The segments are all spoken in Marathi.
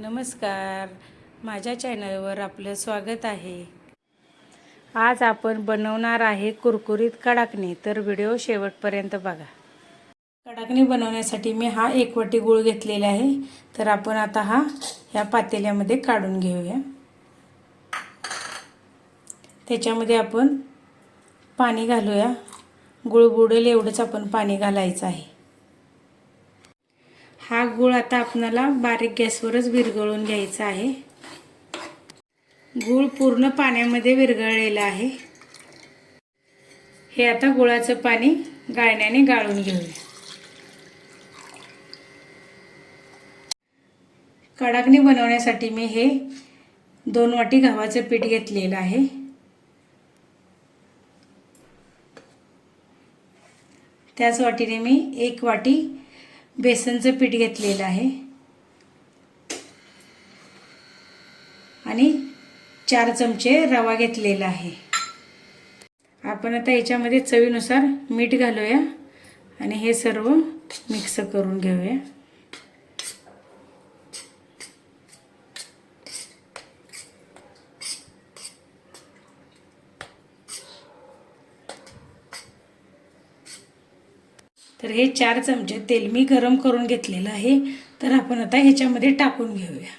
नमस्कार. माझ्या चॅनलवर आपलं स्वागत आहे. आज आपण बनवणार आहे कुरकुरीत कडाकणी तर व्हिडिओ शेवटपर्यंत बघा. कडाकणी बनवण्यासाठी मी हा एकवटी गूळ घेतलेला आहे. तर आपण आता हा ह्या पातेल्यामध्ये काढून घेऊया. त्याच्यामध्ये आपण पाणी घालूया. गुळ बुडेल एवढंच आपण पाणी घालायचं आहे. हा गूळ आता आपणाला बारीक गॅसवरच विरघळून घ्यायचा आहे. गूळ पूर्ण पाण्यामध्ये विरघळलेला आहे. हे आता गुळाचं पाणी गाळण्याने गाळून घेऊया. कडाकणी बनवण्यासाठी मी हे दोन वाटी गव्हाचं पीठ घेतलेलं आहे. त्याच वाटीने मी एक वाटी बेसनचं पीठ घेतलेलं आहे. आणि चार चमचे रवा घेतलेला आहे. आपण आता याच्यामध्ये चवीनुसार मीठ घालूया. आणि हे सर्व मिक्स करून घेऊया. तर हे चार चमचे तेल मी गरम करून घेतलेलं आहे. तर आपण आता ह्याच्यामध्ये टाकून घेऊया.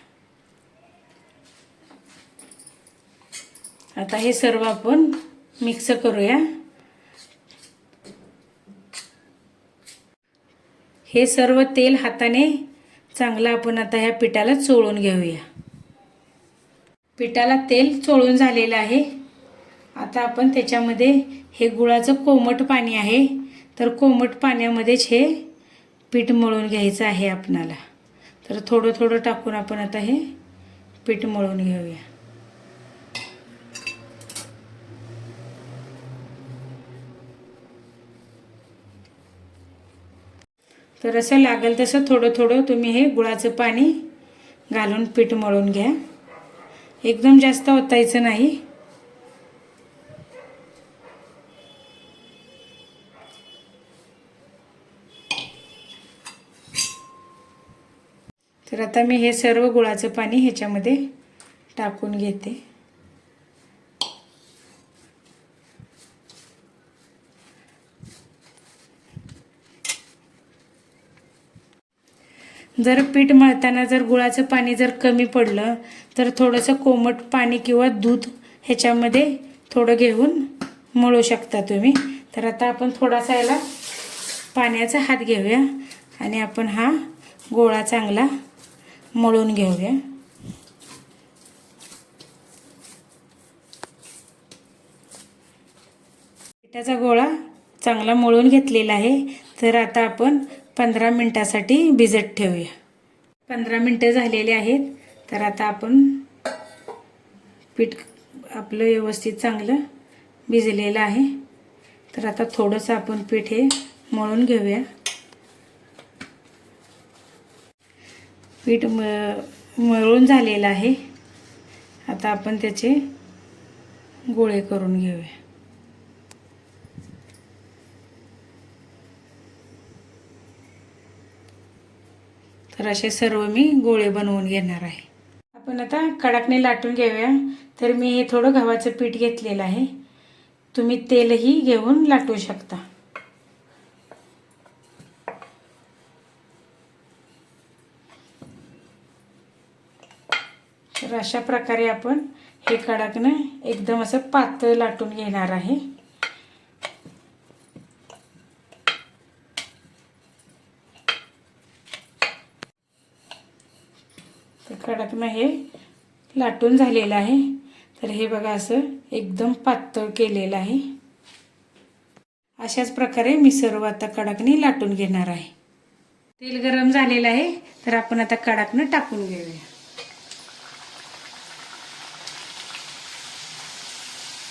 आता हे सर्व आपण मिक्स करूया. हे सर्व तेल हाताने चांगलं आपण आता ह्या पिठाला चोळून घेऊया. पिठाला तेल चोळून झालेलं आहे. आता आपण त्याच्यामध्ये हे गुळाचं कोमट पाणी आहे. तर कोमट पाण्यामध्येच हे पीठ मळून घ्यायचं आहे आपणाला. तर थोडं थोडं टाकून आपण आता हे पीठ मळून घेऊया. तर असं लागेल तसं थोडं थोडं तुम्ही हे गुळाचं पाणी घालून पीठ मळून घ्या. एकदम जास्त ओतायचं नाही. तर आता मी हे सर्व गुळाचं पाणी ह्याच्यामध्ये टाकून घेते. जर पीठ मळताना जर गुळाचं पाणी जर कमी पडलं तर थोडंसं कोमट पाणी किंवा दूध ह्याच्यामध्ये थोडं घेऊन मळू शकता तुम्ही. तर आता आपण थोडासा याला पाण्याचा हात घेऊया आणि आपण हा गोळा चांगला मळून घेऊया. पिठाचा गोळा चांगला मळून घेतलेला आहे. तर आता आपण पंधरा मिनटासाठी भिजत ठेवूया. पंधरा मिनटं झालेले आहेत. तर आता आपण पीठ आपलं व्यवस्थित चांगलं भिजलेलं आहे. तर आता थोडंसं आपण पीठ हे मळून घेऊया. पीठ म मळून झालेलं आहे. आता आपण त्याचे गोळे करून घेऊया. तर असे सर्व मी गोळे बनवून घेणार आहे. आपण आता कडाकने लाटून घेऊया. तर मी हे थोडं गव्हाचं पीठ घेतलेलं आहे. तुम्ही तेलही घेऊन लाटू शकता. तर अशा प्रकारे आपण हे कडाकनं एकदम असं पातळ लाटून घेणार आहे. तर कडकनं हे लाटून झालेलं आहे. तर हे बघा असं एकदम पातळ केलेलं आहे. अशाच प्रकारे मी सर्व आता कडाकणी लाटून घेणार आहे. तेल गरम झालेलं आहे तर आपण आता कडाकनं टाकून घेऊया.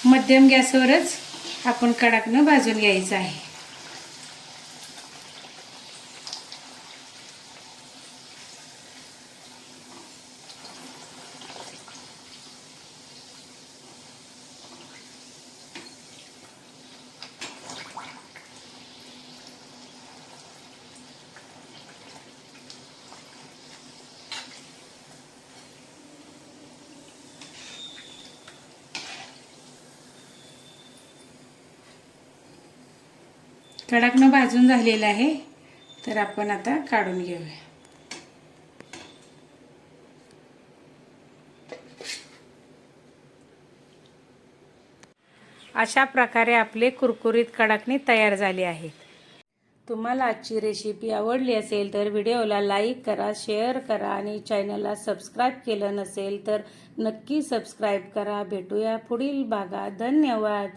मध्यम गॅसवरच आपण कडाकनं भाजून घ्यायचं आहे. कडाकनं भाजून झालेलं आहे. तर आपण आता काढून घेऊया. अशा प्रकारे आपले कुरकुरीत कडाकणी तयार झाले आहेत. तुम्हाला आजची रेसिपी आवडली असेल तर व्हिडिओला लाईक करा शेअर करा आणि चॅनलला सबस्क्राईब केलं नसेल तर नक्की सबस्क्राईब करा. भेटूया पुढील भागात. धन्यवाद.